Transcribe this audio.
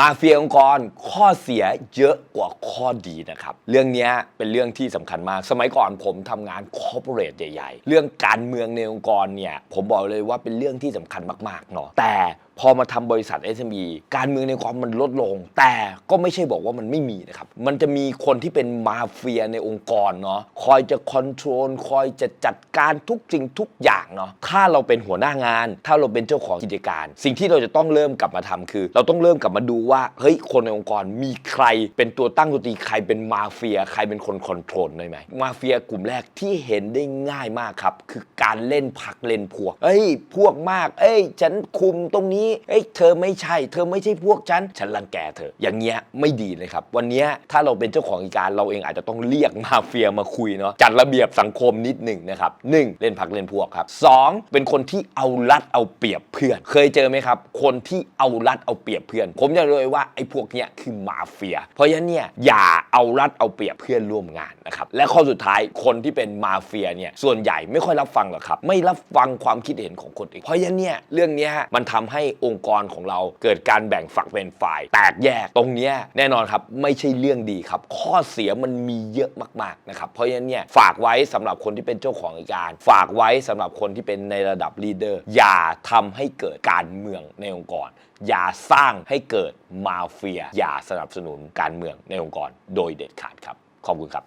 มาเฟียองค์กรข้อเสียเยอะกว่าข้อดีนะครับ เรื่องนี้เป็นเรื่องที่สำคัญมาก สมัยก่อนผมทำงานคอร์ปอเรทใหญ่ ๆ เรื่องการเมืองในองค์กรเนี่ยผมบอกเลยว่าเป็นเรื่องที่สำคัญมากๆเนาะแต่ พอมาทำบริษัท SME การเมืองในความมันลดลง แต่ก็ไม่ใช่บอกว่ามันไม่มีนะครับ มันจะมีคนที่เป็นมาเฟียในองค์กรเนาะคอยจะคอนโทรลคอยจะจัดการทุกสิ่งทุกอย่างเนาะถ้าเราเป็นหัวหน้างาน ถ้าเราเป็นเจ้าของกิจการ สิ่งที่เราจะต้องเริ่มกลับมาทำคือ เราต้องเริ่มกลับมาดูว่าเฮ้ยคนในองค์กรมีใคร เป็นตัวตั้งตัวตีใครเป็นมาเฟีย ใครเป็นคนคอนโทรลได้ไหมมาเฟียกลุ่มแรกที่เห็นได้ง่ายมากครับคือการเล่นพักเล่นพวกเอ้ย พวกมาก เอ้ย ฉันคุมตรงนี้เอ้ยเธอไม่ใช่ เธอไม่ใช่พวกฉันฉันรังแกเธอ อย่างเงี้ยไม่ดีเลยครับ วันเนี้ยถ้าเราเป็นเจ้าของกิจการเราเองอาจจะต้องเรียกมาเฟียมาคุยเนาะจัดระเบียบสังคมนิดหนึ่งนะครับหนึ่งเล่นพักเล่นพวกครับสองเป็นคนที่เอารัดเอาเปรียบเพื่อน เคยเจอไหมครับ คนที่เอารัดเอาเปรียบเพื่อน ผมจะเลยว่าไอ้พวกเนี้ยคือมาเฟีย เพราะฉะนั้นเนี่ยอย่าเอารัดเอาเปรียบเพื่อนร่วมงานนะครับและข้อสุดท้ายคนที่เป็นมาเฟียเนี่ยส่วนใหญ่ไม่ค่อยรับฟังหรอกครับ ไม่รับฟังความคิดเห็นของคนอื่นเพราะฉะนั้นเนี่ยเรื่องเนี้ยมันทำให้องค์กรของเราเกิดการแบ่งฝักเป็นฝ่าย แตกแยกตรงนี้แน่นอนครับไม่ใช่เรื่องดีครับ ข้อเสียมันมีเยอะมากๆนะครับเพราะฉะนั้นเนี่ยฝากไว้สำหรับคนที่เป็นเจ้าของกิจการ ฝากไว้สำหรับคนที่เป็นในระดับลีดเดอร์อย่าทำให้เกิดการเมืองในองค์กร อย่าสร้างให้เกิดมาเฟีย อย่าสนับสนุนการเมืองในองค์กร โดยเด็ดขาดครับขอบคุณครับ